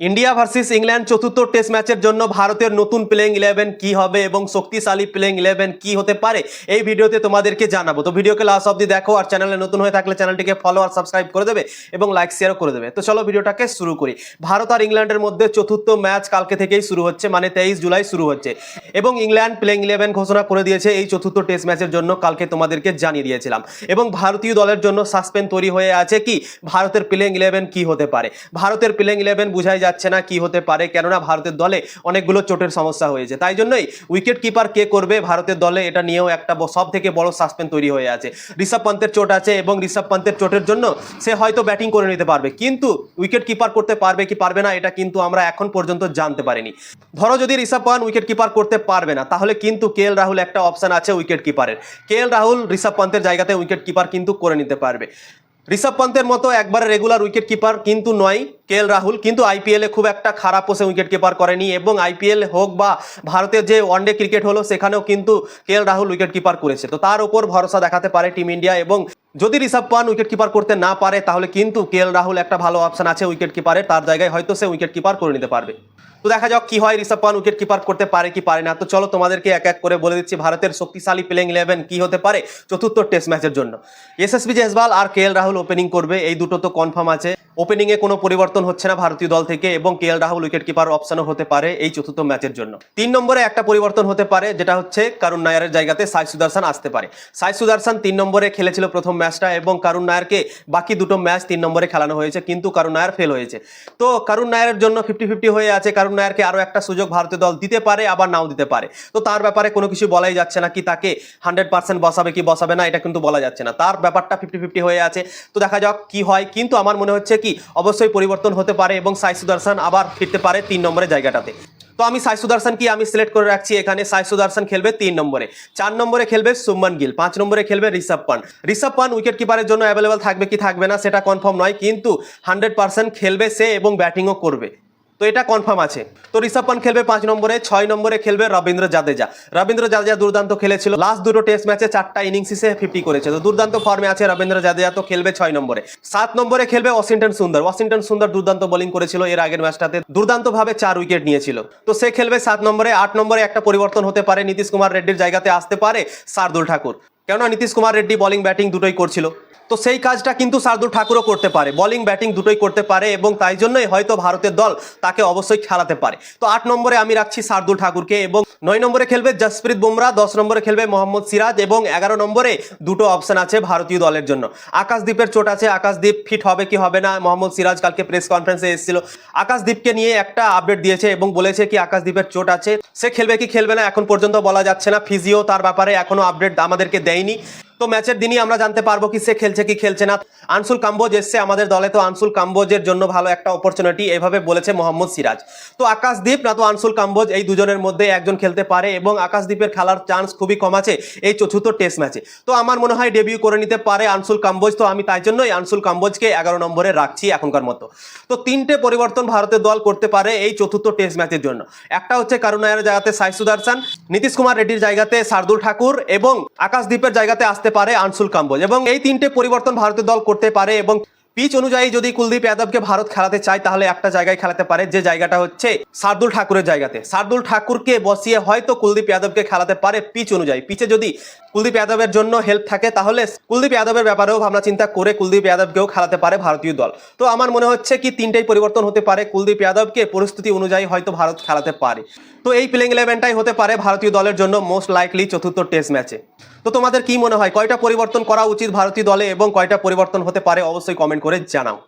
India versus England চতুর্থ test ম্যাচের জন্য ভারতের নতুন প্লেইং ইলেভেন কি হবে এবং শক্তিশালী প্লেইং ইলেভেন কি হতে পারে? এই ভিডিওতে তোমাদেরকে জানাব। তো ভিডিওকে লাস্ট অব্দি দেখো আর চ্যানেলে নতুন হয়ে থাকলে চ্যানেলটিকে ফলো আর সাবস্ক্রাইব করে দেবে এবং লাইক শেয়ারও করে দেবে। তো চলো ভিডিওটাকে শুরু করি। ভারত আর ইংল্যান্ডের মধ্যে চতুর্থ ম্যাচ কালকে থেকেই শুরু হচ্ছে মানে তেইশ জুলাই শুরু হচ্ছে। এবং ইংল্যান্ড প্লেইং ইলেভেন ঘোষণা করে দিয়েছে এই চতুর্থ টেস্ট ম্যাচের জন্য কালকে তোমাদেরকে জানিয়ে দিয়েছিলাম। এবং ভারতীয় দলের জন্য সাসপেন্ড তৈরি হয়ে আছে কি? ভারতের প্লেইং ইলেভেন কি হতে পারে? ভারতের প্লেইং ইলেভেন বোঝাই যাচ্ছে না, কি হতে পারে? কেননা ভারতের দলে অনেকগুলো চোটের সমস্যা হয়েছে। তাই জন্যই উইকেট কিপার কে করবে ভারতের দলে, এটা নিয়েও একটা সব থেকে বড় সাসপেন্স তৈরি হয়ে আছে। ঋষভ পন্তের চোট আছে এবং ঋষভ পন্তের চোটের জন্য সে হয়তো ব্যাটিং করে নিতে পারবে। কিন্তু উইকেট কিপার করতে পারবে কি পারবে না, এটা কিন্তু আমরা এখন পর্যন্ত জানতে পারিনি। ধরো যদি ঋষভ পান উইকেট কিপার করতে পারবে না, তাহলে কিন্তু কে রাহুল একটা অপশন আছে উইকেট কিপারের কে রাহুল ঋষভ পন্তের জায়গাতে উইকেট কিপার কিন্তু করে নিতে পারবে। ঋষভ পন্তের মতো একবারে রেগুলার উইকেট কিপার কিন্তু নয়, কে রাহুল। কিন্তু আইপিএলে খুব একটা খারাপ পোষে উইকেট কিপার করেনি এবং আইপিএল হোক বা ভারতের যে ওয়ানডে ক্রিকেট হলো, সেখানেও কিন্তু কে রাহুল উইকেট কিপার করেছে। তো তার উপর ভরসা দেখাতে পারে টিম ইন্ডিয়া এবং যদি ঋষভ পান উইকেট কিপার করতে না পারে, তাহলে কিন্তু কে রাহুল একটা ভালো অপশন আছে উইকেট কিপারের তার জায়গায় হয়তো সে উইকেট কিপার করে নিতে পারবে। তো দেখা যাক কি হয় ঋষভ পান উইকেট কিপার করতে পারে কি পারে না। তো চলো তোমাদেরকে এক এক করে বলে দিচ্ছি, ভারতের শক্তিশালী প্লেয়িং ইলেভেন কি হতে পারে চতুর্থ টেস্ট ম্যাচের জন্য। এসএসবি জেসবাল আর কে রাহুল ওপেনিং করবে, এই দুটো তো কনফার্ম আছে। ওপেনিং এ কোনো পরিবর্তন হচ্ছে না ভারতীয় দল থেকে এবং K L Rahul wicket keeper অপশনও হতে পারে এই চতুর্থ ম্যাচের জন্য। তিন নম্বরে একটা পরিবর্তন হতে পারে, যেটা হচ্ছে কারুণ নায়ারের জায়গাতে সাই সুদর্শন আসতে পারে। সাই সুদর্শন তিন নম্বরে খেলেছিল প্রথম ম্যাচটা এবং কারুণ নায়ারকে বাকি দুটো ম্যাচ তিন নম্বরে খেলানো হয়েছে, কিন্তু কারুণ নায়ার ফেল হয়েছে। তো কারুণ নায়ারের জন্য ফিফটি ফিফটি হয়ে আছে কারুণ নায়ারকে আরও একটা সুযোগ ভারতীয় দল দিতে পারে, আবার নাও দিতে পারে। তো তার ব্যাপারে কোনো কিছু বলাই যাচ্ছে না কি তাকে হান্ড্রেড পার্সেন্ট বসাবে কি বসাবে না, এটা কিন্তু বলা যাচ্ছে না। তার ব্যাপারটা ফিফটি ফিফটি হয়ে আছে। তো দেখা যাক কি হয়, কিন্তু আমার মনে হচ্ছে কি অবশ্যই পরিবর্তন হতে পারে এবং সাই সুদর্শন আবার ফিরতে পারে তিন নম্বরের জায়গাটাতে। তো আমি সাই সুদর্শন কি আমি সিলেক্ট করে রাখছি এখানে? সাই সুদর্শন খেলবে তিন নম্বরে। চার নম্বরে খেলবে সুমন গিল। পাঁচ নম্বরে খেলবে ঋষভ পান ঋষভ পান উইকেট কিপারের জন্য অ্যাভেলেবেল থাকবে কি থাকবে না সেটা কনফার্ম নয়, কিন্তু হান্ড্রেড পার্সেন্ট খেলবে সে এবং ব্যাটিংও করবে। এটা কনফার্ম আছে। তো ঋষভ পান খেলবে পাঁচ নম্বরে, ছয় নম্বরে খেলবে রবীন্দ্র জাদেজা। রবীন্দ্র জাদেজা দুর্দান্ত খেলেছিল। লাস্ট দুটো টেস্ট ম্যাচে চারটা ইনিংসে ফিফটি করেছে। তো দুর্দান্ত ফর্মে আছে রবীন্দ্র জাদেজা, তো খেলবে ছয় নম্বরে। সাত নম্বরে খেলবে ওয়াশিংটন সুন্দর। ওয়াশিংটন সুন্দর দুর্দান্ত বোলিং করেছিল এর আগের ম্যাচটাতে দুর্দান্ত ভাবে চার উইকেট নিয়েছিল। তো সে খেলবে সাত নম্বরে। আট নম্বরে একটা পরিবর্তন হতে পারে। নীতিশ কুমার রেড্ডির জায়গাতে আসতে পারে শার্দুল ঠাকুর। কেননা নীতিশ কুমার রেড্ডি বলিং ব্যাটিং দুটোই করছিল। তো সেই কাজটা কিন্তু শার্দুল ঠাকুরও করতে পারে। বলিং ব্যাটিং দুটোই করতে পারে এবং তাই জন্যই হয়তো ভারতের দল তাকে অবশ্যই খেলাতে পারে। তো আট নম্বরে আমি রাখছি শার্দুল ঠাকুরকে এবং নয় নম্বরে খেলবে জসপ্রীত বুমরা, দশ নম্বরে খেলবে মোহাম্মদ সিরাজ এবং এগারো নম্বরে দুটো অপশন আছে ভারতীয় দলের জন্য। আকাশদ্বীপের চোট আছে আকাশদ্বীপ ফিট হবে কি হবে না? মোহাম্মদ সিরাজ কালকে প্রেস কনফারেন্সে এসেছিল। আকাশদ্বীপকে নিয়ে একটা আপডেট দিয়েছে এবং বলেছে কি আকাশদ্বীপের চোট আছে। সে খেলবে কি খেলবে না এখন পর্যন্ত বলা যাচ্ছে না। ফিজিও তার ব্যাপারে এখনও আপডেট আমাদেরকে দেয়নি তো ম্যাচের দিনই আমরা জানতে পারব কি সে খেলছে, কি খেলছে না। আনসুল কাম্বোজ এসছে আমাদের দলে, তো আনসুল কাম্বোজের জন্য ভালো একটা অপরচুনিটি এভাবে বলেছে মোহাম্মদ সিরাজ। তো আকাশদ্বীপ না, তো আনসুল কাম্বোজ এই দুজনের মধ্যে একজন খেলতে পারে এবং আকাশদ্বীপের খেলার চান্স খুবই কম আছে এই চতুর্থ টেস্ট ম্যাচে তো আমার মনে হয় ডেবিউ করে নিতে পারে আনসুল কাম্বোজ, তো আমি তাই জন্যই আনসুল কাম্বোজকে এগারো নম্বরে রাখছি এখনকার মতো। তো তিনটে পরিবর্তন ভারতের দল করতে পারে এই চতুর্থ টেস্ট ম্যাচের জন্য। একটা হচ্ছে কারুনায়ের জায়গাতে সাই সুদর্শন নীতিশ কুমার রেড্ডির জায়গাতে শার্দুল ঠাকুর এবং আকাশদ্বীপের জায়গাতে আসতে পারে আনসুল কাম্বোজ এবং এই তিনটে পরিবর্তন ভারতের দল করতে পারে এবং পিচ অনুযায়ী যদি কুলদীপ যাদবকে ভারত খেলাতে চায়, তাহলে একটা জায়গায় খেলাতে পারে। যে জায়গাটা হচ্ছে শার্দুল ঠাকুরের জায়গাতে। শার্দুল ঠাকুরকে বসিয়ে হয়তো কুলদীপ যাদবকে খেলাতে পারে পিচ অনুযায়ী। পিচে যদি কুলদীপ যাদবের জন্য হেল্প থাকে, তাহলে কুলদীপ যাদবের ব্যাপারেও ভাবনা চিন্তা করে কুলদীপ যাদবকেও খেলাতে পারে ভারতীয় দল। তো আমার মনে হচ্ছে কি তিনটেই পরিবর্তন হতে পারে। কুলদীপ যাদবকে পরিস্থিতি অনুযায়ী হয়তো ভারত খেলাতে পারে। তো এই প্লেইং ইলেভেনটাই হতে পারে ভারতীয় দলের জন্য মোস্ট লাইকলি চতুর্থ টেস্ট ম্যাচে তো তোমাদের কি মনে হয়, কয়টা পরিবর্তন করা উচিত ভারতীয় দলে এবং কয়টা পরিবর্তন হতে পারে? অবশ্যই কমেন্ট করে জানাও।